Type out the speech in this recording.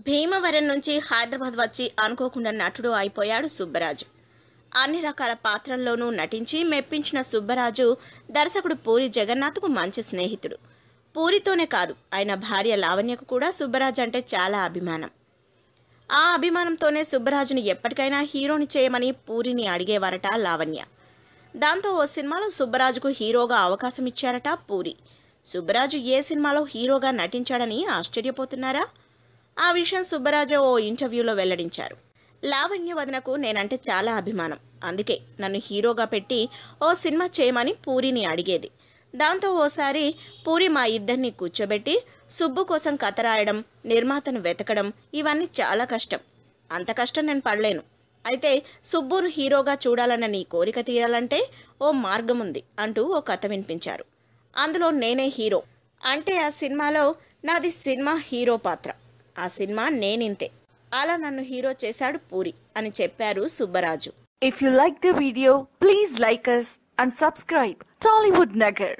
భీమవరం నుంచి హైదరాబాద్ వచ్చి అనుకోకుండా నటుడు అయిపోయాడు సుబ్బరాజు. అన్ని రకాల పాత్రల్లోనూ నటించి మెప్పించిన సుబ్బరాజు దర్శకుడు పూరి జగన్నాథ్కు మంచి స్నేహితుడు. పూరితోనే కాదు ఆయన భార్య లావణ్యకు కూడా సుబ్బరాజు అంటే చాలా అభిమానం. ఆ అభిమానంతోనే సుబ్బరాజుని ఎప్పటికైనా హీరోని చేయమని పూరిని అడిగేవారట లావణ్య. దాంతో ఓ సినిమాలో సుబ్బరాజుకు హీరోగా అవకాశం ఇచ్చారట పూరి. సుబ్బరాజు ఏ సినిమాలో హీరోగా నటించాడని ఆశ్చర్యపోతున్నారా? ఆ విషయం సుబ్బరాజ ఓ ఇంటర్వ్యూలో వెల్లడించారు. లావణ్య వదనకు నేనంటే చాలా అభిమానం. అందుకే నన్ను హీరోగా పెట్టి ఓ సినిమా చేయమని పూరిని అడిగేది. దాంతో ఓసారి పూరి మా ఇద్దరిని కూర్చోబెట్టి సుబ్బు కోసం కథ రాయడం నిర్మాతను వెతకడం ఇవన్నీ చాలా కష్టం. అంత కష్టం నేను పడలేను. అయితే సుబ్బును హీరోగా చూడాలన్న నీ కోరిక తీరాలంటే ఓ మార్గం ఉంది అంటూ ఓ కథ వినిపించారు. అందులో నేనే హీరో. అంటే ఆ సినిమాలో నాది సినిమా హీరో పాత్ర. ఆ సినిమా నేనింతే. అలా నన్ను హీరో చేశాడు పూరి అని చెప్పారు Subbaraju. If you like the video please like and subscribe Tollywood Nagar